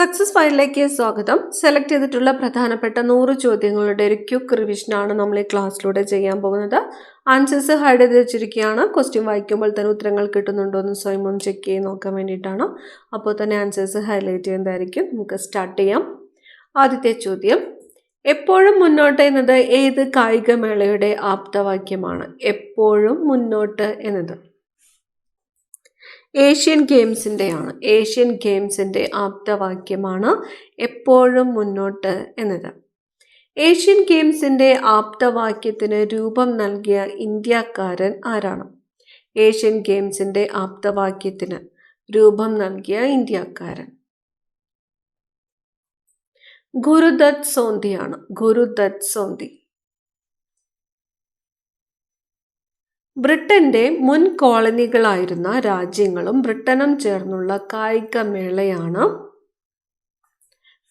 Success ഫയലിലേക്ക് സ്വാഗതം. Select ചെയ്തിട്ടുള്ള പ്രധാനപ്പെട്ട നൂറ് ചോദ്യങ്ങളുടെ ഒരു ക്യുക്ക് റിവിഷനാണ് നമ്മൾ ഈ ക്ലാസ്സിലൂടെ ചെയ്യാൻ പോകുന്നത്. ആൻസേഴ്സ് ഹൈഡ് ചെയ്ത് വെച്ചിരിക്കുകയാണ്. ക്വസ്റ്റ്യൻ വായിക്കുമ്പോൾ തന്നെ ഉത്തരങ്ങൾ കിട്ടുന്നുണ്ടോ എന്ന് സ്വയം ഒന്ന് ചെക്ക് ചെയ്ത് നോക്കാൻ വേണ്ടിയിട്ടാണ്. അപ്പോൾ തന്നെ ആൻസേഴ്സ് ഹൈലൈറ്റ് ചെയ്യുന്നതായിരിക്കും. നമുക്ക് സ്റ്റാർട്ട് ചെയ്യാം. ആദ്യത്തെ ചോദ്യം. എപ്പോഴും മുന്നോട്ട് എന്നത് ഏത് കായികമേളയുടെ ആപ്തവാക്യമാണ്? എപ്പോഴും മുന്നോട്ട് എന്നത്. ഏഷ്യൻ ഗെയിംസിന്റെയാണ് ഏഷ്യൻ ഗെയിംസിന്റെ ആപ്തവാക്യമാണ് എപ്പോഴും മുന്നോട്ട് എന്നത്. ഏഷ്യൻ ഗെയിംസിന്റെ ആപ്തവാക്യത്തിന് രൂപം നൽകിയ ഇന്ത്യക്കാരൻ ആരാണ്? ഏഷ്യൻ ഗെയിംസിന്റെ ആപ്തവാക്യത്തിന് രൂപം നൽകിയ ഇന്ത്യക്കാരൻ. ഗുരുദത്ത് സോന്തിയാണ്. ഗുരുദത്ത് സോന്തി. ബ്രിട്ടന്റെ മുൻ കോളനികളായിരുന്ന രാജ്യങ്ങളും ബ്രിട്ടനും ചേർന്നുള്ള കായിക മേളയാണ്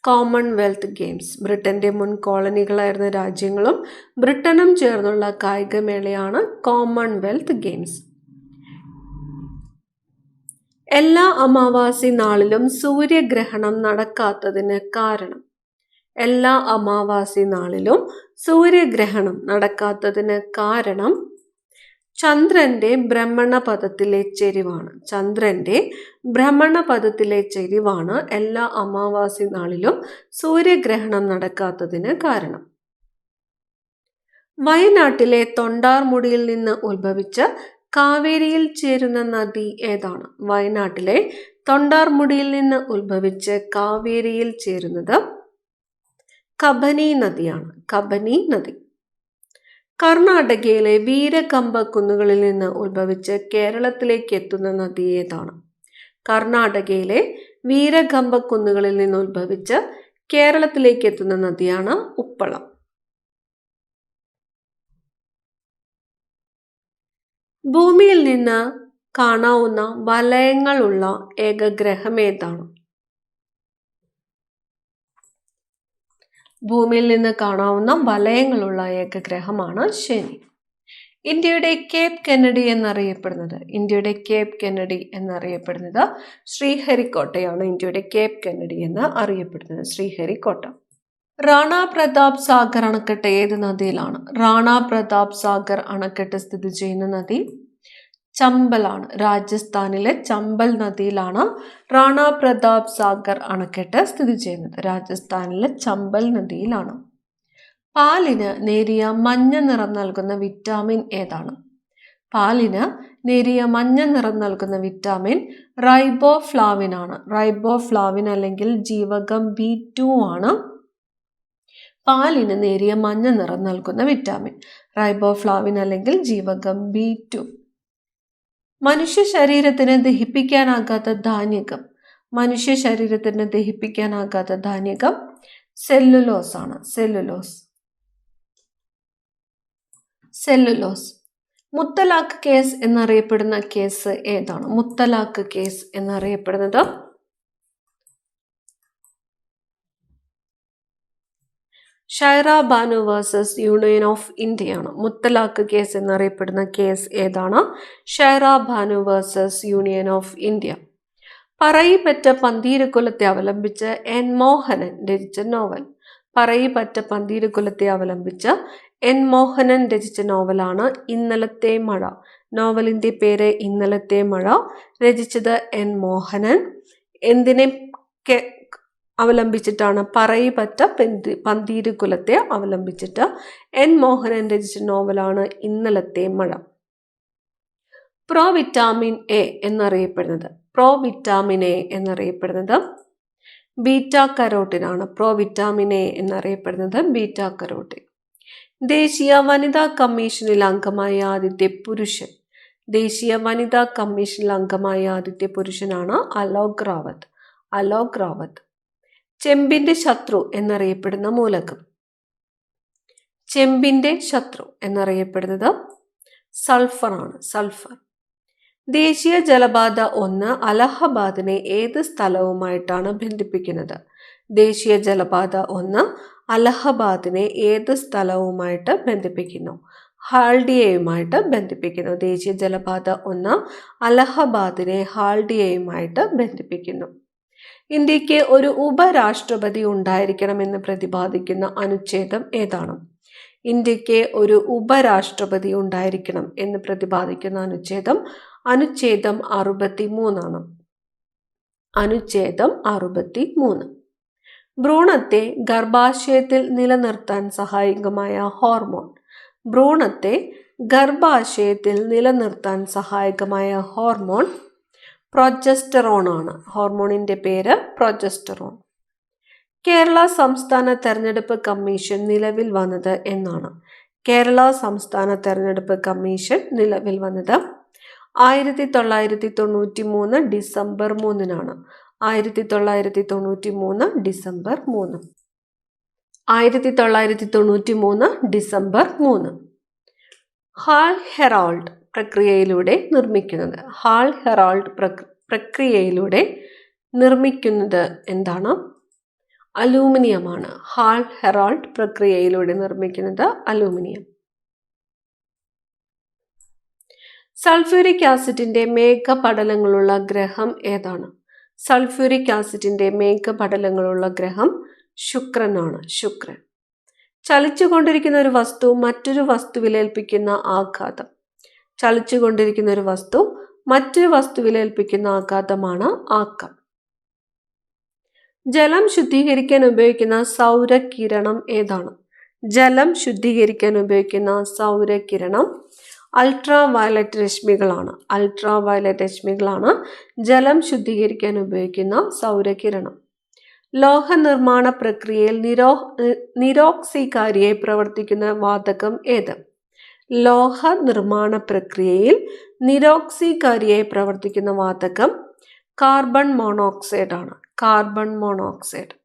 കോമൺവെൽത്ത് ഗെയിംസ് ബ്രിട്ടന്റെ മുൻ കോളനികളായിരുന്ന രാജ്യങ്ങളും ബ്രിട്ടനും ചേർന്നുള്ള കായികമേളയാണ് കോമൺവെൽത്ത് ഗെയിംസ് എല്ലാ അമാവാസി നാളിലും സൂര്യഗ്രഹണം നടക്കാത്തതിന് കാരണം. എല്ലാ അമാവാസി നാളിലും സൂര്യഗ്രഹണം നടക്കാത്തതിന് കാരണം ചന്ദ്രന്റെ ഭ്രമണപഥത്തിലെ ചെരിവാണ്. ചന്ദ്രന്റെ ഭ്രമണപഥത്തിലെ ചെരിവാണ് എല്ലാ അമാവാസി നാളിലും സൂര്യഗ്രഹണം നടക്കാത്തതിന് കാരണം. വയനാട്ടിലെ തൊണ്ടാർമുടിയിൽ നിന്ന് ഉത്ഭവിച്ച കാവേരിയിൽ ചേരുന്ന നദി ഏതാണ്? വയനാട്ടിലെ തൊണ്ടാർമുടിയിൽ നിന്ന് ഉത്ഭവിച്ച് കാവേരിയിൽ ചേരുന്നത് കബനി നദിയാണ്. കബനി നദി. കർണാടകയിലെ വീരകമ്പ കുന്നുകളിൽ നിന്ന് ഉത്ഭവിച്ച് കേരളത്തിലേക്ക് എത്തുന്ന നദി ഏതാണ്? കർണാടകയിലെ വീരകമ്പ കുന്നുകളിൽ നിന്ന് ഉത്ഭവിച്ച് കേരളത്തിലേക്ക് എത്തുന്ന നദിയാണ് ഉപ്പളം. ഭൂമിയിൽ നിന്ന് കാണാവുന്ന വലയങ്ങളുള്ള ഏക ഗ്രഹം ഏതാണ്? ഭൂമിയിൽ നിന്ന് കാണാവുന്ന വലയങ്ങളുള്ള ഏക ഗ്രഹമാണ് ശനി. ഇന്ത്യയുടെ കേപ്പ് കെന്നഡി എന്നറിയപ്പെടുന്നത്. ഇന്ത്യയുടെ കേപ്പ് കെന്നഡി എന്നറിയപ്പെടുന്നത് ശ്രീഹരിക്കോട്ടയാണ്. ഇന്ത്യയുടെ കേപ്പ് കെന്നഡി എന്ന് അറിയപ്പെടുന്നത് ശ്രീഹരിക്കോട്ട. റാണ പ്രതാപ് സാഗർ അണക്കെട്ട് ഏത് നദിയിലാണ്? റാണ പ്രതാപ് സാഗർ അണക്കെട്ട് സ്ഥിതി ചെയ്യുന്ന നദി ചമ്പലാണ് രാജസ്ഥാനിലെ ചമ്പൽ നദിയിലാണ് റാണ പ്രതാപ് സാഗർ അണക്കെട്ട് സ്ഥിതി ചെയ്യുന്നത്. രാജസ്ഥാനിലെ ചമ്പൽ നദിയിലാണ്. പാലിന് നേരിയ മഞ്ഞ നിറം നൽകുന്ന വിറ്റാമിൻ ഏതാണ്? പാലിന് നേരിയ മഞ്ഞ നിറം നൽകുന്ന വിറ്റാമിൻ റൈബോഫ്ലാവിൻ ആണ് റൈബോഫ്ലാവിൻ അല്ലെങ്കിൽ ജീവകം ബി ടു ആണ്. പാലിന് നേരിയ മഞ്ഞ നിറം നൽകുന്ന വിറ്റാമിൻ. റൈബോഫ്ലാവിൻ അല്ലെങ്കിൽ ജീവകം ബി ടു. മനുഷ്യ ശരീരത്തിന് ദഹിപ്പിക്കാനാകാത്ത ധാന്യകം. മനുഷ്യ ശരീരത്തിന് ദഹിപ്പിക്കാനാകാത്ത ധാന്യകം സെല്ലുലോസ് ആണ്. സെല്ലുലോസ് സെല്ലുലോസ് മുത്തലാഖ് കേസ് എന്നറിയപ്പെടുന്ന കേസ് ഏതാണ്? മുത്തലാഖ് കേസ് എന്നറിയപ്പെടുന്നത് Shayara Bano versus union of ഇന്ത്യയാണ്. മുത്തലാഖ് കേസ് എന്നറിയപ്പെടുന്ന കേസ് ഏതാണ്? Shayara Bano versus union of India. പറയിപ്പറ്റ പന്തീരക്കുലത്തെ അവലംബിച്ച് എൻ മോഹനൻ രചിച്ച നോവൽ. പറയിപ്പറ്റ പന്തീരക്കുലത്തെ അവലംബിച്ച് എൻ മോഹനൻ രചിച്ച നോവലാണ് ഇന്നലത്തെ മഴ. നോവലിന്റെ പേര് ഇന്നലത്തെ മഴ. രചിച്ചത് എൻ മോഹനൻ. എന്തിനെ അവലംബിച്ചിട്ടാണ് പറയിപ്പറ്റ പെന്തി പന്തീരുകുലത്തെ അവലംബിച്ചിട്ട്. എൻ മോഹനൻ രചിച്ച നോവലാണ് ഇന്നലത്തെ മഴ. പ്രോ വിറ്റാമിൻ എ എന്നറിയപ്പെടുന്നത്. പ്രോ വിറ്റാമിൻ എ എന്നറിയപ്പെടുന്നത് ബീറ്റ കരോട്ടിനാണ് പ്രോ വിറ്റാമിൻ എ എന്നറിയപ്പെടുന്നത് ബീറ്റ കരോട്ടിൻ ദേശീയ വനിതാ കമ്മീഷനിൽ അംഗമായ ആദ്യത്തെ പുരുഷൻ. ദേശീയ വനിതാ കമ്മീഷനിൽ അംഗമായ ആദ്യത്തെ പുരുഷനാണ് അലോക് റാവത്ത്. അലോക് റാവത്ത്. ചെമ്പിന്റെ ശത്രു എന്നറിയപ്പെടുന്ന മൂലകം. ചെമ്പിന്റെ ശത്രു എന്നറിയപ്പെടുന്നത് സൾഫർ ആണ് സൾഫർ. ദേശീയ ജലപാത ഒന്ന് അലഹബാദിനെ ഏത് സ്ഥലവുമായിട്ടാണ് ബന്ധിപ്പിക്കുന്നത്? ദേശീയ ജലപാത ഒന്ന് അലഹബാദിനെ ഏത് സ്ഥലവുമായിട്ട് ബന്ധിപ്പിക്കുന്നു? ഹാൾഡിയയുമായിട്ട് ബന്ധിപ്പിക്കുന്നു. ദേശീയ ജലപാത ഒന്ന് അലഹബാദിനെ ഹാൾഡിയയുമായിട്ട് ബന്ധിപ്പിക്കുന്നു. ഇന്ത്യയ്ക്ക് ഒരു ഉപരാഷ്ട്രപതി ഉണ്ടായിരിക്കണമെന്ന് പ്രതിപാദിക്കുന്ന അനുച്ഛേദം ഏതാണ്? ഇന്ത്യയ്ക്ക് ഒരു ഉപരാഷ്ട്രപതി ഉണ്ടായിരിക്കണം എന്ന് പ്രതിപാദിക്കുന്ന അനുച്ഛേദം അനുച്ഛേദം അറുപത്തി മൂന്നാണ് അനുച്ഛേദം അറുപത്തി മൂന്ന് ഭ്രൂണത്തെ ഗർഭാശയത്തിൽ നിലനിർത്താൻ സഹായകമായ ഹോർമോൺ. ഭ്രൂണത്തെ ഗർഭാശയത്തിൽ നിലനിർത്താൻ സഹായകമായ ഹോർമോൺ പ്രൊജസ്റ്ററോൺ ആണ് ഹോർമോണിന്റെ പേര് പ്രൊജസ്റ്ററോൺ. കേരള സംസ്ഥാന തെരഞ്ഞെടുപ്പ് കമ്മീഷൻ നിലവിൽ വന്നത് എന്നാണ്. കേരള സംസ്ഥാന തെരഞ്ഞെടുപ്പ് കമ്മീഷൻ നിലവിൽ വന്നത് ആയിരത്തി തൊള്ളായിരത്തി തൊണ്ണൂറ്റി മൂന്ന് ഡിസംബർ മൂന്നിനാണ്. ആയിരത്തി തൊള്ളായിരത്തി തൊണ്ണൂറ്റി മൂന്ന് ഡിസംബർ മൂന്ന്. ആയിരത്തി തൊള്ളായിരത്തി തൊണ്ണൂറ്റി മൂന്ന് ഡിസംബർ മൂന്ന്. ഹാൾ ഹെറാൾഡ് പ്രക്രിയയിലൂടെ നിർമ്മിക്കുന്നത്. ഹാൾ ഹെറാൾഡ് പ്രക്രിയയിലൂടെ നിർമ്മിക്കുന്നത് എന്താണ്? അലൂമിനിയമാണ്. ഹാൾ ഹെറാൾഡ് പ്രക്രിയയിലൂടെ നിർമ്മിക്കുന്നത് അലൂമിനിയം. സൾഫ്യൂരിക് ആസിഡിന്റെ മേഘപടലങ്ങളുള്ള ഗ്രഹം ഏതാണ്? സൾഫ്യൂരിക് ആസിഡിന്റെ മേഘപടലങ്ങളുള്ള ഗ്രഹം ശുക്രനാണ്. ശുക്രൻ. ചലിച്ചുകൊണ്ടിരിക്കുന്ന ഒരു വസ്തു മറ്റൊരു വസ്തുവിലേൽപ്പിക്കുന്ന ആഘാതം. ചലിച്ചുകൊണ്ടിരിക്കുന്ന ഒരു വസ്തു മറ്റൊരു വസ്തുവിലേൽപ്പിക്കുന്ന ആഘാതമാണ് ആക്കം. ജലം ശുദ്ധീകരിക്കാൻ ഉപയോഗിക്കുന്ന സൗരകിരണം ഏതാണ്? ജലം ശുദ്ധീകരിക്കാൻ ഉപയോഗിക്കുന്ന സൗരകിരണം അൾട്രാ വയലറ്റ് രശ്മികളാണ്. അൾട്രാ വയലറ്റ് രശ്മികളാണ് ജലം ശുദ്ധീകരിക്കാൻ ഉപയോഗിക്കുന്ന സൗരകിരണം. ലോഹ നിർമ്മാണ പ്രക്രിയയിൽ നിരോ നിരോക്സികാരിയായി പ്രവർത്തിക്കുന്ന വാതകം ഏത്? ലോഹ നിർമ്മാണ പ്രക്രിയയിൽ നിരോക്സികാരിയായി പ്രവർത്തിക്കുന്ന വാതകം കാർബൺ മോണോക്സൈഡ് ആണ്. Carbon monoxide.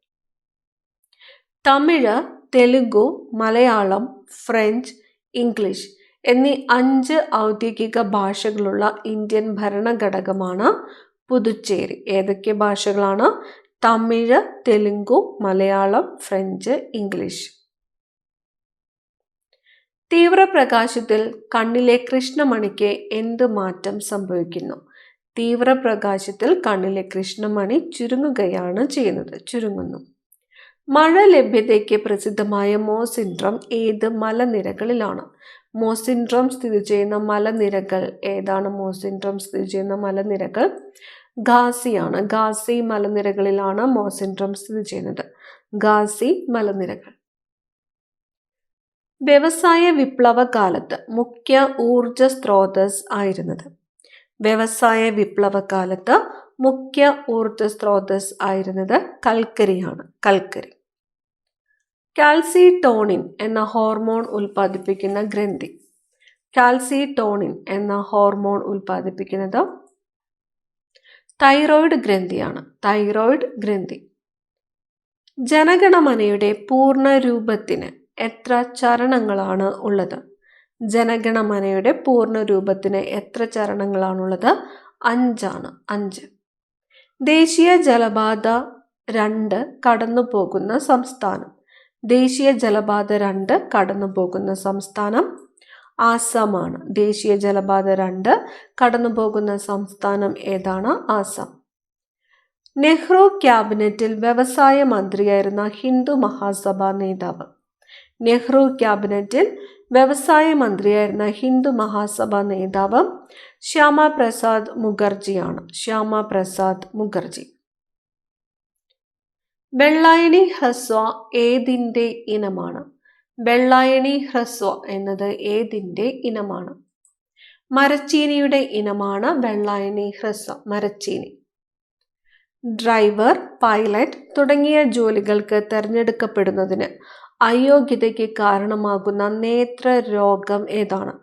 Tamil Telugu Malayalam French English എന്നീ അഞ്ച് ഔദ്യോഗിക ഭാഷകളുള്ള ഇന്ത്യൻ ഭരണഘടകമാണ് പുതുച്ചേരി. ഏതൊക്കെ ഭാഷകളാണ്? Tamil Telugu Malayalam French English. തീവ്രപ്രകാശത്തിൽ കണ്ണിലെ കൃഷ്ണമണിക്ക് എന്ത് മാറ്റം സംഭവിക്കുന്നു? തീവ്രപ്രകാശത്തിൽ കണ്ണിലെ കൃഷ്ണമണി ചുരുങ്ങുകയാണ് ചെയ്യുന്നത്. ചുരുങ്ങുന്നു. മഴ ലഭ്യതയ്ക്ക് പ്രസിദ്ധമായ മോസിൻഡ്രം ഏത് മലനിരകളിലാണ്? മോസിൻഡ്രം സ്ഥിതി ചെയ്യുന്ന മലനിരകൾ ഏതാണ്? മോസിൻഡ്രം സ്ഥിതി ചെയ്യുന്ന മലനിരകൾ ഗാസിയാണ്. ഗാസി മലനിരകളിലാണ് മോസിൻഡ്രം സ്ഥിതി ചെയ്യുന്നത്. ഗാസി മലനിരകൾ. വ്യവസായ വിപ്ലവ കാലത്ത് മുഖ്യ ഊർജ സ്രോതസ് ആയിരുന്നത്. വ്യവസായ വിപ്ലവ കാലത്ത് മുഖ്യ ഊർജ സ്രോതസ് ആയിരുന്നത് കൽക്കരിയാണ്. കൽക്കരി. കാൽസിടോണിൻ എന്ന ഹോർമോൺ ഉൽപ്പാദിപ്പിക്കുന്ന ഗ്രന്ഥി. കാൽസിടോണിൻ എന്ന ഹോർമോൺ ഉൽപ്പാദിപ്പിക്കുന്നത് തൈറോയിഡ് ഗ്രന്ഥിയാണ്. തൈറോയിഡ് ഗ്രന്ഥി. ജനഗണമനയുടെ പൂർണ രൂപത്തിന് എത്ര ചരണങ്ങളാണ് ഉള്ളത്? ജനഗണമനയുടെ പൂർണ രൂപത്തിന് എത്ര ചരണങ്ങളാണുള്ളത്? അഞ്ചാണ് അഞ്ച്. ദേശീയ ജലപാത രണ്ട് കടന്നു പോകുന്ന സംസ്ഥാനം. ദേശീയ ജലപാത രണ്ട് കടന്നു പോകുന്ന സംസ്ഥാനം. ആസാമാണ്. ദേശീയ ജലപാത രണ്ട് കടന്നു പോകുന്ന സംസ്ഥാനം ഏതാണ്? ആസാം. നെഹ്റു ക്യാബിനറ്റിൽ വ്യവസായ മന്ത്രിയായിരുന്ന ഹിന്ദു മഹാസഭാ നേതാവ്. നെഹ്റു ക്യാബിനറ്റിൽ വ്യവസായ മന്ത്രിയായിരുന്ന ഹിന്ദു മഹാസഭ നേതാവ് ശ്യാമ പ്രസാദ് മുഖർജിയാണ്. ശ്യാമ പ്രസാദ് മുഖർജി. വെള്ളായണി ഹ്രസ്വ ഏതിന്റെ ഇനമാണ്? വെള്ളായണി ഹ്രസ്വ എന്നത് ഏതിന്റെ ഇനമാണ്? മരച്ചീനിയുടെ ഇനമാണ് വെള്ളായണി ഹ്രസ്വ മരച്ചീനി. ഡ്രൈവർ പൈലറ്റ് തുടങ്ങിയ ജോലികൾക്ക് തിരഞ്ഞെടുക്കപ്പെടുന്നതിന് അയോഗ്യതയ്ക്ക് കാരണമാകുന്ന നേത്ര രോഗം ഏതാണ്?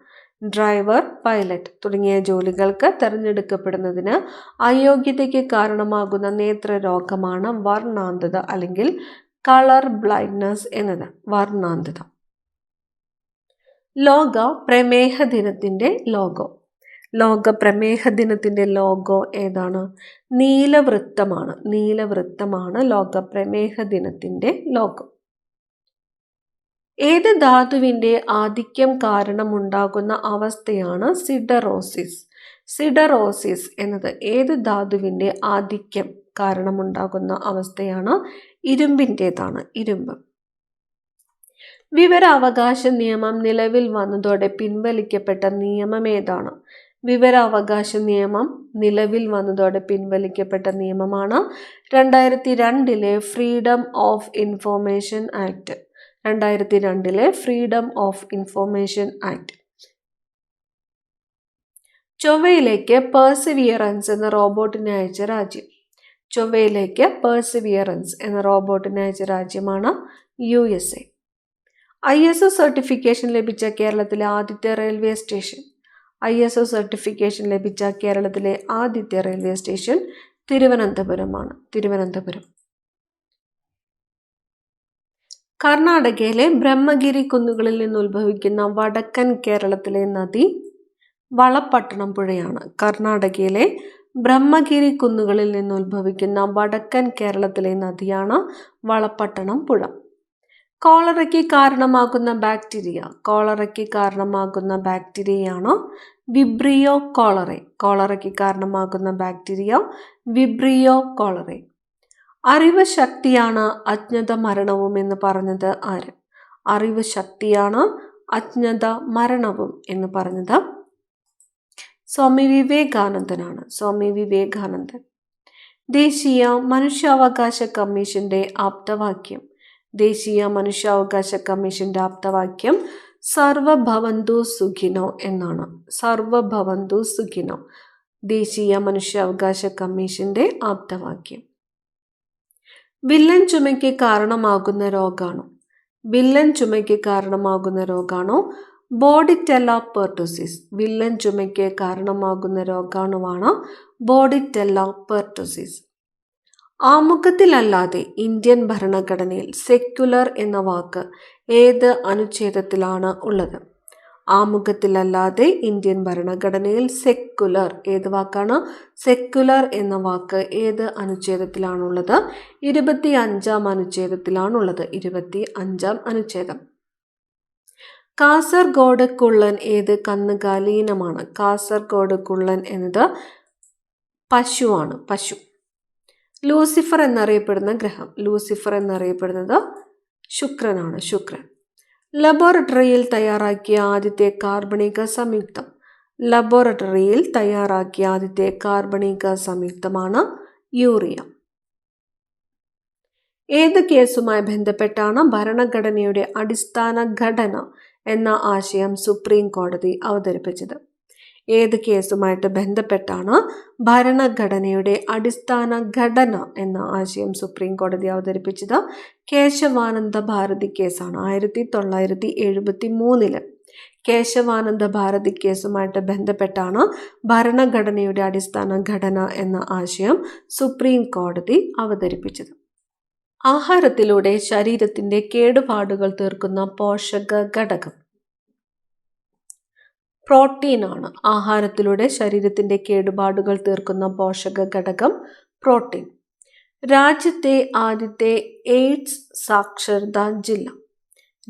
ഡ്രൈവർ പൈലറ്റ് തുടങ്ങിയ ജോലികൾക്ക് തിരഞ്ഞെടുക്കപ്പെടുന്നതിന് അയോഗ്യതയ്ക്ക് കാരണമാകുന്ന നേത്ര രോഗമാണ് വർണാന്തത അല്ലെങ്കിൽ കളർ ബ്ലൈൻഡ്നസ് എന്നത്. വർണാന്തത. ലോക പ്രമേഹ ദിനത്തിന്റെ ലോഗോ. ലോക പ്രമേഹ ദിനത്തിന്റെ ലോഗോ ഏതാണ്? നീലവൃത്തമാണ്. നീലവൃത്തമാണ് ലോക പ്രമേഹ ദിനത്തിന്റെ ലോഗോ. ഏത് ധാതുവിന്റെ ആധിക്യം കാരണമുണ്ടാകുന്ന അവസ്ഥയാണ് സിഡറോസിസ്. സിഡറോസിസ് എന്നത് ഏത് ധാതുവിന്റെ ആധിക്യം കാരണമുണ്ടാകുന്ന അവസ്ഥയാണ്? ഇരുമ്പിന്റേതാണ് ഇരുമ്പ്. വിവരാവകാശ നിയമം നിലവിൽ വന്നതോടെ പിൻവലിക്കപ്പെട്ട നിയമം ഏതാണ്? വിവരാവകാശ നിയമം നിലവിൽ വന്നതോടെ പിൻവലിക്കപ്പെട്ട നിയമമാണ് രണ്ടായിരത്തി രണ്ടിലെ ഫ്രീഡം ഓഫ് ഇൻഫോർമേഷൻ ആക്ട് രണ്ടായിരത്തി രണ്ടിലെ ഫ്രീഡം ഓഫ് ഇൻഫോർമേഷൻ ആക്ട് ചൊവ്വയിലേക്ക് പേഴ്സിവിയറൻസ് എന്ന റോബോട്ടിനെ അയച്ച രാജ്യം. ചൊവ്വയിലേക്ക് പേഴ്സിവിയറൻസ് എന്ന റോബോട്ടിനെ അയച്ച രാജ്യമാണ് U S A. I S O certification ലഭിച്ച കേരളത്തിലെ ആദ്യത്തെ railway station. I S O certification ലഭിച്ച കേരളത്തിലെ ആദ്യത്തെ റെയിൽവേ സ്റ്റേഷൻ തിരുവനന്തപുരമാണ്. തിരുവനന്തപുരം. കർണാടകയിലെ ബ്രഹ്മഗിരി കുന്നുകളിൽ നിന്ന് ഉത്ഭവിക്കുന്ന വടക്കൻ കേരളത്തിലെ നദി വളപട്ടണം പുഴയാണ്. കർണാടകയിലെ ബ്രഹ്മഗിരി കുന്നുകളിൽ നിന്ന് ഉത്ഭവിക്കുന്ന വടക്കൻ കേരളത്തിലെ നദിയാണ് വളപട്ടണം പുഴ. കോളറയ്ക്ക് കാരണമാകുന്ന ബാക്ടീരിയ. കോളറയ്ക്ക് കാരണമാകുന്ന ബാക്ടീരിയയാണ് വിബ്രിയോ കോളറെ. കോളറയ്ക്ക് കാരണമാകുന്ന ബാക്ടീരിയ വിബ്രിയോ കോളറെ. അറിവ് ശക്തിയാണ് അജ്ഞത മരണവും എന്ന് പറഞ്ഞത് ആര്? അറിവ് ശക്തിയാണ് അജ്ഞത മരണവും എന്ന് പറഞ്ഞത് സ്വാമി വിവേകാനന്ദനാണ്. സ്വാമി വിവേകാനന്ദൻ. ദേശീയ മനുഷ്യാവകാശ കമ്മീഷന്റെ ആപ്തവാക്യം. ദേശീയ മനുഷ്യാവകാശ കമ്മീഷന്റെ ആപ്തവാക്യം സർവഭവന്തു സുഖിനോ എന്നാണ്. സർവഭവന്തു സുഖിനോ. ദേശീയ മനുഷ്യാവകാശ കമ്മീഷന്റെ ആപ്തവാക്യം. വില്ലൻ ചുമയ്ക്ക് കാരണമാകുന്ന രോഗമാണോ വില്ലൻ ചുമയ്ക്ക് കാരണമാകുന്ന രോഗാണോ? ബോഡിറ്റെല്ല പെർട്ടോസിസ്. വില്ലൻ ചുമയ്ക്ക് കാരണമാകുന്ന രോഗാണുവാണ് ബോഡിറ്റെല്ല പെർട്ടോസിസ്. ആമുഖത്തിലല്ലാതെ ഇന്ത്യൻ ഭരണഘടനയിൽ സെക്യുലർ എന്ന വാക്ക് ഏത് അനുച്ഛേദത്തിലാണ് ഉള്ളത്? ആമുഖത്തിലല്ലാതെ ഇന്ത്യൻ ഭരണഘടനയിൽ സെക്കുലർ ഏത് വാക്കാണ്? സെക്കുലർ എന്ന വാക്ക് ഏത് അനുച്ഛേദത്തിലാണുള്ളത്? ഇരുപത്തി അഞ്ചാം അനുച്ഛേദത്തിലാണുള്ളത്. ഇരുപത്തി അഞ്ചാം അനുച്ഛേദം. കാസർഗോഡ് കുള്ളൻ ഏത് കന്നുകാലീനമാണ്? കാസർഗോഡ് കുള്ളൻ എന്നത് പശുവാണ്. പശു. ലൂസിഫർ എന്നറിയപ്പെടുന്ന ഗ്രഹം. ലൂസിഫർ എന്നറിയപ്പെടുന്നത് ശുക്രനാണ്. ശുക്രൻ. ലബോറട്ടറിയിൽ തയ്യാറാക്കിയ ആദ്യത്തെ കാർബണിക സംയുക്തം. ലബോറട്ടറിയിൽ തയ്യാറാക്കിയ ആദ്യത്തെ കാർബണിക സംയുക്തമാണ് യൂറിയ. ഏത് കേസുമായി ബന്ധപ്പെട്ടാണ് ഭരണഘടനയുടെ അടിസ്ഥാന ഘടന എന്ന ആശയം സുപ്രീം കോടതി അവതരിപ്പിച്ചത്? ഏത് കേസുമായിട്ട് ബന്ധപ്പെട്ടാണ് ഭരണഘടനയുടെ അടിസ്ഥാന ഘടന എന്ന ആശയം സുപ്രീം കോടതി അവതരിപ്പിച്ചത്? കേശവാനന്ദ ഭാരതി കേസാണ്. ആയിരത്തി തൊള്ളായിരത്തി എഴുപത്തി മൂന്നിൽ കേശവാനന്ദ ഭാരതി കേസുമായിട്ട് ബന്ധപ്പെട്ടാണ് ഭരണഘടനയുടെ അടിസ്ഥാന ഘടന എന്ന ആശയം സുപ്രീം കോടതി അവതരിപ്പിച്ചത്. ആഹാരത്തിലൂടെ ശരീരത്തിന്റെ കേടുപാടുകൾ തീർക്കുന്ന പോഷക ഘടകം. പ്രോട്ടീനാണ്. ആഹാരത്തിലൂടെ ശരീരത്തിന്റെ കേടുപാടുകൾ തീർക്കുന്ന പോഷക ഘടകം പ്രോട്ടീൻ. രാജ്യത്തെ ആദ്യത്തെ എയ്ഡ്സ് സാക്ഷരതാ ജില്ല.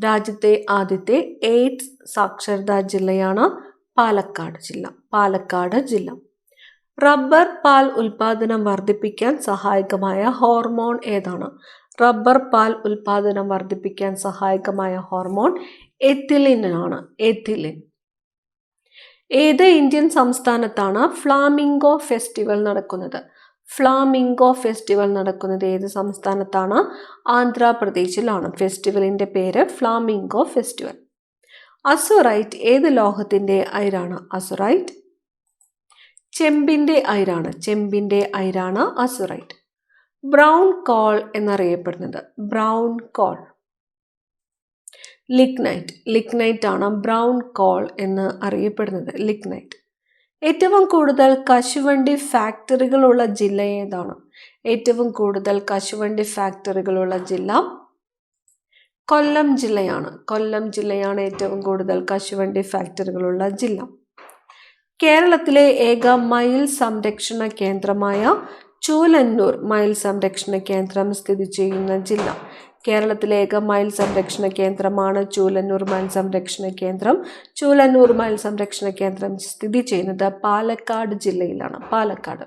രാജ്യത്തെ ആദ്യത്തെ എയ്ഡ്സ് സാക്ഷരതാ ജില്ലയാണ് പാലക്കാട് ജില്ല. പാലക്കാട് ജില്ല. റബ്ബർ പാൽ ഉൽപാദനം വർദ്ധിപ്പിക്കാൻ സഹായകമായ ഹോർമോൺ ഏതാണ്? റബ്ബർ പാൽ ഉൽപാദനം വർദ്ധിപ്പിക്കാൻ സഹായകമായ ഹോർമോൺ എത്തിലിനാണ്. എത്തിലിൻ. ഏത് ഇന്ത്യൻ സംസ്ഥാനത്താണ് ഫ്ലാമിംഗോ ഫെസ്റ്റിവൽ നടക്കുന്നത്? ഫ്ലാമിംഗോ ഫെസ്റ്റിവൽ നടക്കുന്നത് ഏത് സംസ്ഥാനത്താണ്? ആന്ധ്രാപ്രദേശിലാണ്. ഫെസ്റ്റിവലിന്റെ പേര് ഫ്ലാമിംഗോ ഫെസ്റ്റിവൽ. അസുറൈറ്റ് ഏത് ലോഹത്തിന്റെ അയിരാണ്? അസുറൈറ്റ് ചെമ്പിന്റെ അയിരാണ്. ചെമ്പിന്റെ അയിരാണ് അസുറൈറ്റ്. ബ്രൗൺ കോൾ എന്നറിയപ്പെടുന്നത്. Brown coal. ലിഗ്നൈറ്റ് ലിഗ്നൈറ്റ് ആണ് ബ്രൗൺ കോൾ എന്ന് അറിയപ്പെടുന്നത്. ലിഗ്നൈറ്റ് ഏറ്റവും കൂടുതൽ കശുവണ്ടി ഫാക്ടറികളുള്ള ജില്ല ഏതാണ്? ഏറ്റവും കൂടുതൽ കശുവണ്ടി ഫാക്ടറികളുള്ള ജില്ല കൊല്ലം ജില്ലയാണ്. കൊല്ലം ജില്ലയാണ് ഏറ്റവും കൂടുതൽ കശുവണ്ടി ഫാക്ടറികളുള്ള ജില്ല. കേരളത്തിലെ ഏക മയിൽ സംരക്ഷണ കേന്ദ്രമായ ചൂലന്നൂർ മയിൽ സംരക്ഷണ കേന്ദ്രം സ്ഥിതി ചെയ്യുന്ന ജില്ല. കേരളത്തിലെ ഏക മയിൽ സംരക്ഷണ കേന്ദ്രമാണ് ചൂലന്നൂർ മയിൽ സംരക്ഷണ കേന്ദ്രം. ചൂലന്നൂർ മയിൽ സംരക്ഷണ കേന്ദ്രം സ്ഥിതി ചെയ്യുന്നത് പാലക്കാട് ജില്ലയിലാണ്. പാലക്കാട്.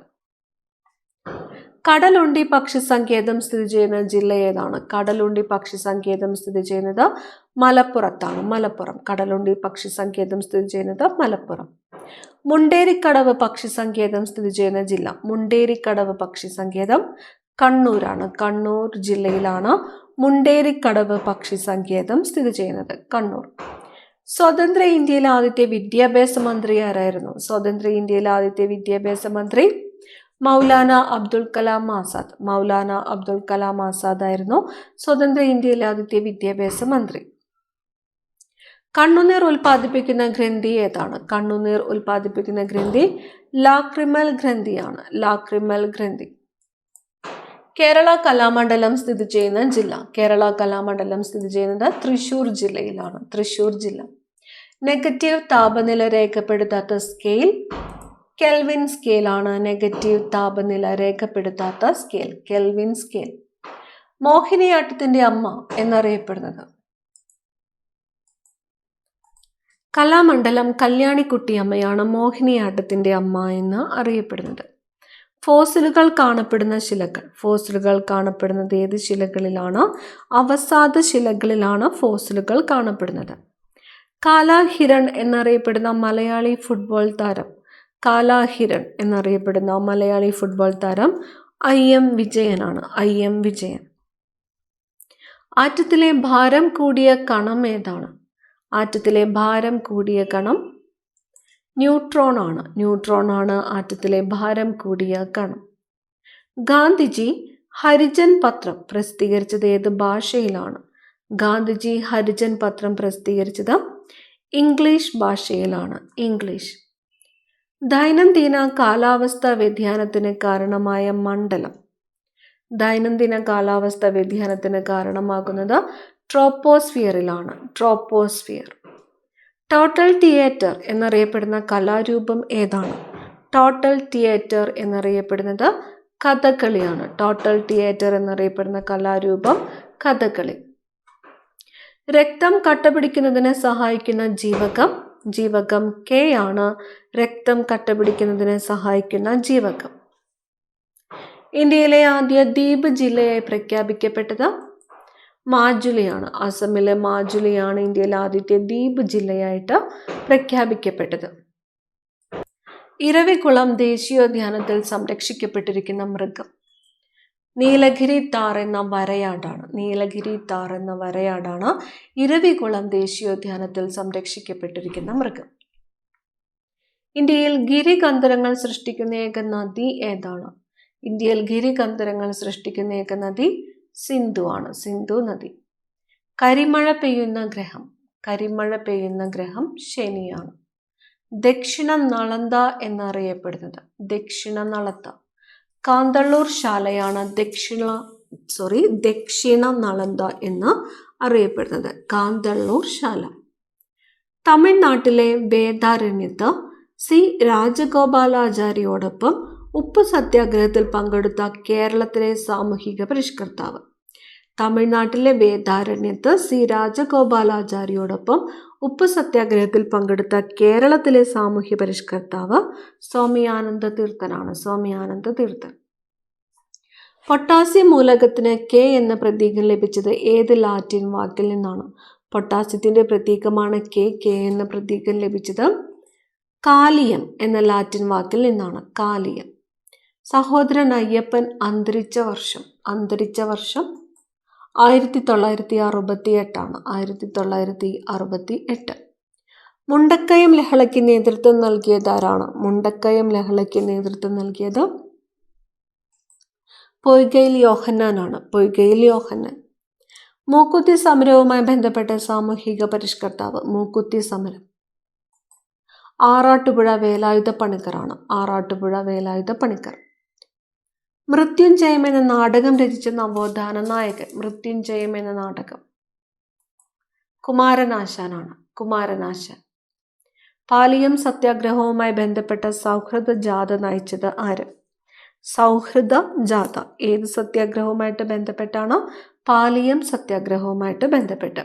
കടലുണ്ടി പക്ഷി സങ്കേതം സ്ഥിതി ചെയ്യുന്ന ജില്ല ഏതാണ്? കടലുണ്ടി പക്ഷി സങ്കേതം സ്ഥിതി ചെയ്യുന്നത് മലപ്പുറത്താണ്. മലപ്പുറം. കടലുണ്ടി പക്ഷി സങ്കേതം സ്ഥിതി ചെയ്യുന്നത് മലപ്പുറം. മുണ്ടേരിക്കടവ് പക്ഷി സങ്കേതം സ്ഥിതി ചെയ്യുന്ന ജില്ല. മുണ്ടേരിക്കടവ് പക്ഷി സങ്കേതം കണ്ണൂരാണ്. കണ്ണൂർ ജില്ലയിലാണ് മുണ്ടേരിക്കടവ് പക്ഷി സങ്കേതം സ്ഥിതി ചെയ്യുന്നത് കണ്ണൂർ. സ്വതന്ത്ര ഇന്ത്യയിലെ ആദ്യത്തെ വിദ്യാഭ്യാസ മന്ത്രി ആരായിരുന്നു? സ്വതന്ത്ര ഇന്ത്യയിലെ ആദ്യത്തെ വിദ്യാഭ്യാസ മന്ത്രി മൗലാന അബ്ദുൽ കലാം ആസാദ്. മൗലാന അബ്ദുൽ കലാം ആസാദ് ആയിരുന്നു സ്വതന്ത്ര ഇന്ത്യയിലെ ആദ്യത്തെ വിദ്യാഭ്യാസ മന്ത്രി. കണ്ണുനീർ ഉൽപ്പാദിപ്പിക്കുന്ന ഗ്രന്ഥി ഏതാണ്? കണ്ണുനീർ ഉൽപ്പാദിപ്പിക്കുന്ന ഗ്രന്ഥി ലാക്രിമൽ ഗ്രന്ഥിയാണ്. ലാക്രിമൽ ഗ്രന്ഥി. കേരള കലാമണ്ഡലം സ്ഥിതി ചെയ്യുന്ന ജില്ല. കേരള കലാമണ്ഡലം സ്ഥിതി ചെയ്യുന്നത് തൃശ്ശൂർ ജില്ലയിലാണ്. തൃശ്ശൂർ ജില്ല. നെഗറ്റീവ് താപനില രേഖപ്പെടുത്താത്ത സ്കെയിൽ കെൽവിൻ സ്കെയിലാണ് നെഗറ്റീവ് താപനില രേഖപ്പെടുത്താത്ത സ്കെയിൽ കെൽവിൻ സ്കെയിൽ മോഹിനിയാട്ടത്തിന്റെ അമ്മ എന്നറിയപ്പെടുന്നത്. കലാമണ്ഡലം കല്യാണിക്കുട്ടിയമ്മയാണ് മോഹിനിയാട്ടത്തിന്റെ അമ്മ എന്ന് അറിയപ്പെടുന്നത്. ഫോസിലുകൾ കാണപ്പെടുന്ന ശിലകൾ. ഫോസിലുകൾ കാണപ്പെടുന്നത് ഏത് ശിലകളിലാണ്? അവസാദ ശിലകളിലാണ് ഫോസിലുകൾ കാണപ്പെടുന്നത്. കാലാഹിരൺ എന്നറിയപ്പെടുന്ന മലയാളി ഫുട്ബോൾ താരം. കാലാഹിരൺ എന്നറിയപ്പെടുന്ന മലയാളി ഫുട്ബോൾ താരം ഐ എം വിജയനാണ്. I M Vijayan. ആറ്റത്തിലെ ഭാരം കൂടിയ കണം ഏതാണ്? ആറ്റത്തിലെ ഭാരം കൂടിയ കണം ന്യൂട്രോൺ ആണ് ആറ്റത്തിലെ ഭാരം കൂടിയ കണം. ഗാന്ധിജി ഹരിജൻ പത്രം പ്രസിദ്ധീകരിച്ചത് ഏത് ഭാഷയിലാണ്? ഗാന്ധിജി ഹരിജൻ പത്രം പ്രസിദ്ധീകരിച്ചത് ഇംഗ്ലീഷ് ഭാഷയിലാണ്. ഇംഗ്ലീഷ്. ദൈനംദിന കാലാവസ്ഥ വ്യതിയാനത്തിന് കാരണമായ മണ്ഡലം. ദൈനംദിന കാലാവസ്ഥ വ്യതിയാനത്തിന് കാരണമാകുന്നത് ട്രോപ്പോസ്ഫിയറിലാണ്. ട്രോപ്പോസ്ഫിയർ. ടോട്ടൽ തിയേറ്റർ എന്നറിയപ്പെടുന്ന കലാരൂപം ഏതാണ്? ടോട്ടൽ തിയേറ്റർ എന്നറിയപ്പെടുന്നത് കഥകളിയാണ്. ടോട്ടൽ തിയേറ്റർ എന്നറിയപ്പെടുന്ന കലാരൂപം കഥകളി. രക്തം കട്ടപിടിക്കുന്നതിനെ സഹായിക്കുന്ന ജീവകം ജീവകം കെ ആണ്. രക്തം കട്ടപിടിക്കുന്നതിനെ സഹായിക്കുന്ന ജീവകം. ഇന്ത്യയിലെ ആദ്യ ദ്വീപ് ജില്ലയായി പ്രഖ്യാപിക്കപ്പെട്ടത് മാജുലിയാണ്. അസമിലെ മാജുലിയാണ് ഇന്ത്യയിലെ ആദ്യത്തെ ദ്വീപ് ജില്ലയായിട്ട് പ്രഖ്യാപിക്കപ്പെട്ടത്. ഇരവികുളം ദേശീയോദ്യാനത്തിൽ സംരക്ഷിക്കപ്പെട്ടിരിക്കുന്ന മൃഗം. നീലഗിരി താർ എന്ന വരയാടാണ്. നീലഗിരി താർ എന്ന വരയാടാണ് ഇരവികുളം ദേശീയോദ്യാനത്തിൽ സംരക്ഷിക്കപ്പെട്ടിരിക്കുന്ന മൃഗം. ഇന്ത്യയിൽ ഗിരികന്ധരങ്ങൾ സൃഷ്ടിക്കുന്ന ഏക നദി ഏതാണ്? ഇന്ത്യയിൽ ഗിരികന്ധരങ്ങൾ സൃഷ്ടിക്കുന്ന ഏക നദി സിന്ധു ആണ്. സിന്ധു നദി. കരിമഴ പെയ്യുന്ന ഗ്രഹം. കരിമഴ പെയ്യുന്ന ഗ്രഹം ശനിയാണ്. ദക്ഷിണ നളന്ത എന്നറിയപ്പെടുന്നത്. ദക്ഷിണ നളന്ത കാന്തള്ളൂർ ശാലയാണ് ദക്ഷിണ സോറി ദക്ഷിണ നളന്ത എന്ന് അറിയപ്പെടുന്നത്. കാന്തള്ളൂർ ശാല. തമിഴ്നാട്ടിലെ വേദാരണ്യത്ത് സി. രാജഗോപാലാചാര്യോടൊപ്പം ഉപ്പ് സത്യാഗ്രഹത്തിൽ പങ്കെടുത്ത കേരളത്തിലെ സാമൂഹിക പരിഷ്കർത്താവ്. തമിഴ്നാട്ടിലെ വേദാരണ്യത്ത് സി. രാജഗോപാലാചാര്യോടൊപ്പം ഉപ്പ് സത്യാഗ്രഹത്തിൽ പങ്കെടുത്ത കേരളത്തിലെ സാമൂഹ്യ പരിഷ്കർത്താവ് സ്വാമിയാനന്ദ തീർത്ഥനാണ്. സ്വാമിയാനന്ദ തീർത്ഥൻ. പൊട്ടാസ്യം മൂലകത്തിന് കെ എന്ന പ്രതീകം ലഭിച്ചത് ഏത് ലാറ്റിൻ വാക്കിൽ നിന്നാണ്? പൊട്ടാസ്യത്തിന്റെ പ്രതീകമാണ് കെ കെ എന്ന പ്രതീകം ലഭിച്ചത് കാലിയം എന്ന ലാറ്റിൻ വാക്കിൽ നിന്നാണ്. കാലിയം. സഹോദരൻ അയ്യപ്പൻ അന്തരിച്ച വർഷം അന്തരിച്ച വർഷം ആയിരത്തി തൊള്ളായിരത്തി അറുപത്തി എട്ടാണ് ആയിരത്തി തൊള്ളായിരത്തി അറുപത്തി എട്ട് മുണ്ടക്കയം ലഹളയ്ക്ക് നേതൃത്വം നൽകിയത് ആരാണ് മുണ്ടക്കയം ലഹളയ്ക്ക് നേതൃത്വം നൽകിയത് പൊയ്കയിൽ യോഹന്നാനാണ്. പൊയ്കയിൽ യോഹന്നാൻ. മൂക്കുത്തി സമരവുമായി ബന്ധപ്പെട്ട സാമൂഹിക പരിഷ്കർത്താവ് മൂക്കുത്തി സമരം. ആറാട്ടുപുഴ വേലായുധ പണിക്കറാണ് ആറാട്ടുപുഴ വേലായുധ പണിക്കർ. മൃത്യുഞ്ജയം എന്ന നാടകം രചിച്ച നവോത്ഥാന നായകൻ മൃത്യുഞ്ജയം എന്ന നാടകം. കുമാരനാശാനാണ്. കുമാരനാശാൻ. പാലിയം സത്യാഗ്രഹവുമായി ബന്ധപ്പെട്ട സൗഹൃദ ജാഥ നയിച്ചത് ആര്? സൗഹൃദ ജാഥ. ഏത് സത്യാഗ്രഹവുമായിട്ട് ബന്ധപ്പെട്ടാണ് പാലിയം സത്യാഗ്രഹവുമായിട്ട് ബന്ധപ്പെട്ട്.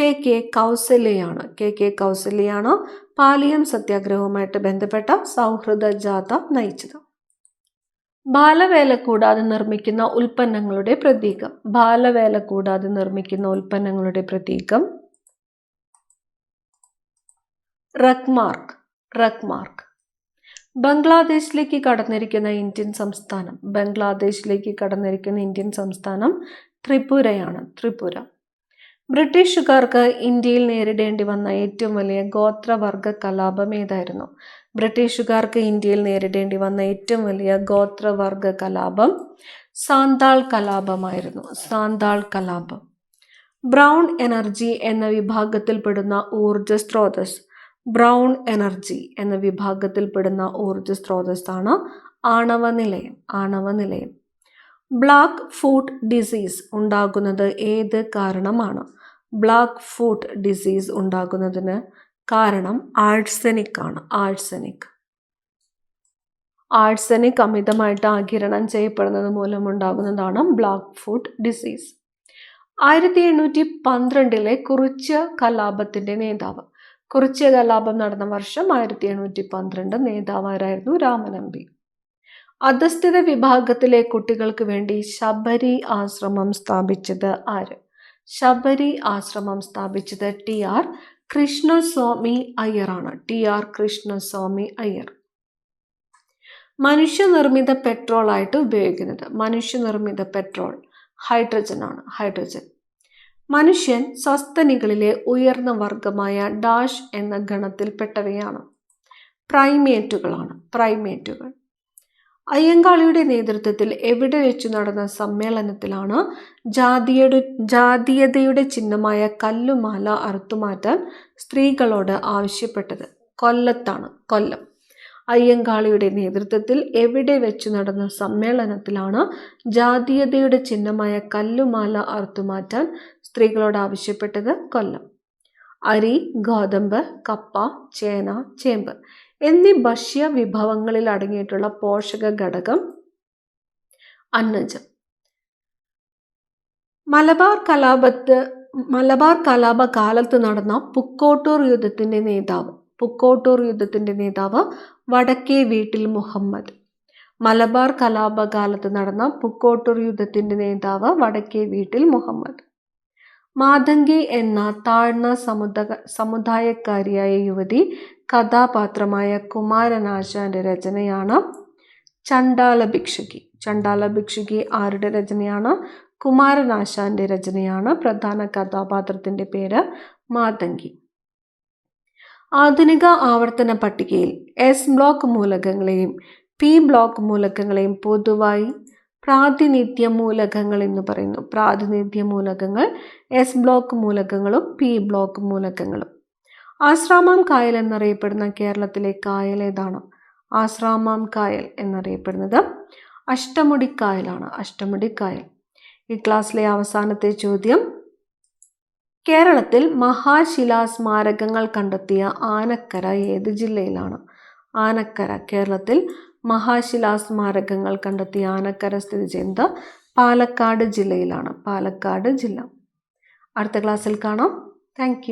കെ കെ കൗസല്യയാണ്. കെ കെ കൗസല്യയാണ് പാലിയം സത്യാഗ്രഹവുമായിട്ട് ബന്ധപ്പെട്ട സൗഹൃദ ജാഥ നയിച്ചത്. ബാലവേല കൂടാതെ നിർമ്മിക്കുന്ന ഉൽപ്പന്നങ്ങളുടെ പ്രതീകം. ബാലവേല കൂടാതെ നിർമ്മിക്കുന്ന ഉൽപ്പന്നങ്ങളുടെ പ്രതീകം. റഗ്മാർക്ക് റഗ്മാർക്ക് ബംഗ്ലാദേശിലേക്ക് കടന്നിരിക്കുന്ന ഇന്ത്യൻ സംസ്ഥാനം. ബംഗ്ലാദേശിലേക്ക് കടന്നിരിക്കുന്ന ഇന്ത്യൻ സംസ്ഥാനം ത്രിപുരയാണ് ത്രിപുര. ബ്രിട്ടീഷുകാർക്ക് ഇന്ത്യയിൽ നേരിടേണ്ടി വന്ന ഏറ്റവും വലിയ ഗോത്രവർഗ കലാപം ഏതായിരുന്നു? ബ്രിട്ടീഷുകാർക്ക് ഇന്ത്യയിൽ നേരിടേണ്ടി വന്ന ഏറ്റവും വലിയ ഗോത്രവർഗ കലാപം സാന്താൾ കലാപമായിരുന്നു. സാന്താൾ കലാപം. ബ്രൗൺ എനർജി എന്ന വിഭാഗത്തിൽപ്പെടുന്ന ഊർജ സ്രോതസ് ബ്രൗൺ എനർജി എന്ന വിഭാഗത്തിൽപ്പെടുന്ന ഊർജ സ്രോതസ്സാണ് ആണവ നിലയം ആണവ നിലയം. ബ്ലാക്ക് ഫൂട്ട് ഡിസീസ് ഉണ്ടാകുന്നത് ഏത് കാരണമാണ്? ബ്ലാക്ക് ഫൂട്ട് ഡിസീസ് ഉണ്ടാകുന്നതിന് കാരണം ആഴ്സനിക് ആണ് ആഴ്സനിക് ആഴ്സനിക് അമിതമായിട്ട് ആകിരണം ചെയ്യപ്പെടുന്നത് മൂലം ഉണ്ടാകുന്നതാണ് ബ്ലാക്ക് ഫുഡ് ഡിസീസ് ആയിരത്തി എണ്ണൂറ്റി പന്ത്രണ്ടിലെ കുറിച്യ കലാപത്തിന്റെ നേതാവ്. കുറിച്യ കലാപം നടന്ന വർഷം ആയിരത്തി എണ്ണൂറ്റി പന്ത്രണ്ട് നേതാവാരായിരുന്നു രാമനമ്പി. അധസ്ഥിത വിഭാഗത്തിലെ കുട്ടികൾക്ക് വേണ്ടി ശബരി ആശ്രമം സ്ഥാപിച്ചത് ആര്? ശബരി ആശ്രമം സ്ഥാപിച്ചത് T R Krishnaswamy അയ്യറാണ്. T R Krishnaswami Iyer. മനുഷ്യനിർമ്മിത petrol ആയിട്ട് ഉപയോഗിക്കുന്നത്. മനുഷ്യനിർമ്മിത പെട്രോൾ ഹൈഡ്രജൻ ആണ് ഹൈഡ്രജൻ. മനുഷ്യൻ സസ്തനികളിലെ ഉയർന്ന വർഗമായ ഡാഷ് എന്ന ഗണത്തിൽപ്പെട്ടവയാണ്. പ്രൈമേറ്റുകളാണ്. പ്രൈമേറ്റുകൾ. അയ്യങ്കാളിയുടെ നേതൃത്വത്തിൽ എവിടെ വെച്ചു നടന്ന സമ്മേളനത്തിലാണ് ജാതിയുടെ ജാതീയതയുടെ ചിഹ്നമായ കല്ലുമാല അറുത്തുമാറ്റാൻ സ്ത്രീകളോട് ആവശ്യപ്പെട്ടത്. കൊല്ലത്താണ്. കൊല്ലം. അയ്യങ്കാളിയുടെ നേതൃത്വത്തിൽ എവിടെ വെച്ചു നടന്ന സമ്മേളനത്തിലാണ് ജാതീയതയുടെ ചിഹ്നമായ കല്ലുമാല അറുത്തുമാറ്റാൻ സ്ത്രീകളോട് ആവശ്യപ്പെട്ടത് കൊല്ലം. അരി ഗോതമ്പ് കപ്പ ചേന ചേമ്പ് എന്നീ ഭക്ഷ്യ വിഭവങ്ങളിൽ അടങ്ങിയിട്ടുള്ള പോഷക ഘടകം അന്നജം. മലബാർ കലാപത്ത് മലബാർ കലാപ കാലത്ത് നടന്ന പുക്കോട്ടൂർ യുദ്ധത്തിന്റെ നേതാവ് പുക്കോട്ടൂർ യുദ്ധത്തിന്റെ നേതാവ് വടക്കേ വീട്ടിൽ മുഹമ്മദ്. മലബാർ കലാപ കാലത്ത് നടന്ന പുക്കോട്ടൂർ യുദ്ധത്തിന്റെ നേതാവ് വടക്കേ വീട്ടിൽ മുഹമ്മദ്. മാതങ്കി എന്ന താഴ്ന്ന സമുദ സമുദായക്കാരിയായ യുവതി കഥാപാത്രമായ കുമാരനാശാന്റെ രചനയാണ് ചണ്ടാല ഭിക്ഷുകി ചണ്ടാല ഭിക്ഷുകി ആരുടെ രചനയാണ്? കുമാരനാശാന്റെ രചനയാണ്. പ്രധാന കഥാപാത്രത്തിന്റെ പേര് മാതങ്കി. ആധുനിക ആവർത്തന പട്ടികയിൽ എസ് ബ്ലോക്ക് മൂലകങ്ങളെയും പി ബ്ലോക്ക് മൂലകങ്ങളെയും പൊതുവായി പ്രാതിനിധ്യ മൂലകങ്ങൾ എന്ന് പറയുന്നു. പ്രാതിനിധ്യ മൂലകങ്ങൾ എസ് ബ്ലോക്ക് മൂലകങ്ങളും പി ബ്ലോക്ക് മൂലകങ്ങളും. ആശ്രാമം കായൽ എന്നറിയപ്പെടുന്ന കേരളത്തിലെ കായൽ ഏതാണ്? ആശ്രാമം കായൽ എന്നറിയപ്പെടുന്നത് അഷ്ടമുടിക്കായലാണ് അഷ്ടമുടിക്കായൽ ഈ ക്ലാസ്സിലെ അവസാനത്തെ ചോദ്യം. കേരളത്തിൽ മഹാശിലാസ്മാരകങ്ങൾ കണ്ടെത്തിയ ആനക്കര ഏത് ജില്ലയിലാണ്? ആനക്കര. കേരളത്തിൽ മഹാശിലാസ്മാരകങ്ങൾ കണ്ടെത്തിയ ആനക്കര സ്ഥിതി ചെയ്യുന്നത് പാലക്കാട് ജില്ലയിലാണ്. പാലക്കാട് ജില്ല. അടുത്ത ക്ലാസ്സിൽ കാണാം. താങ്ക്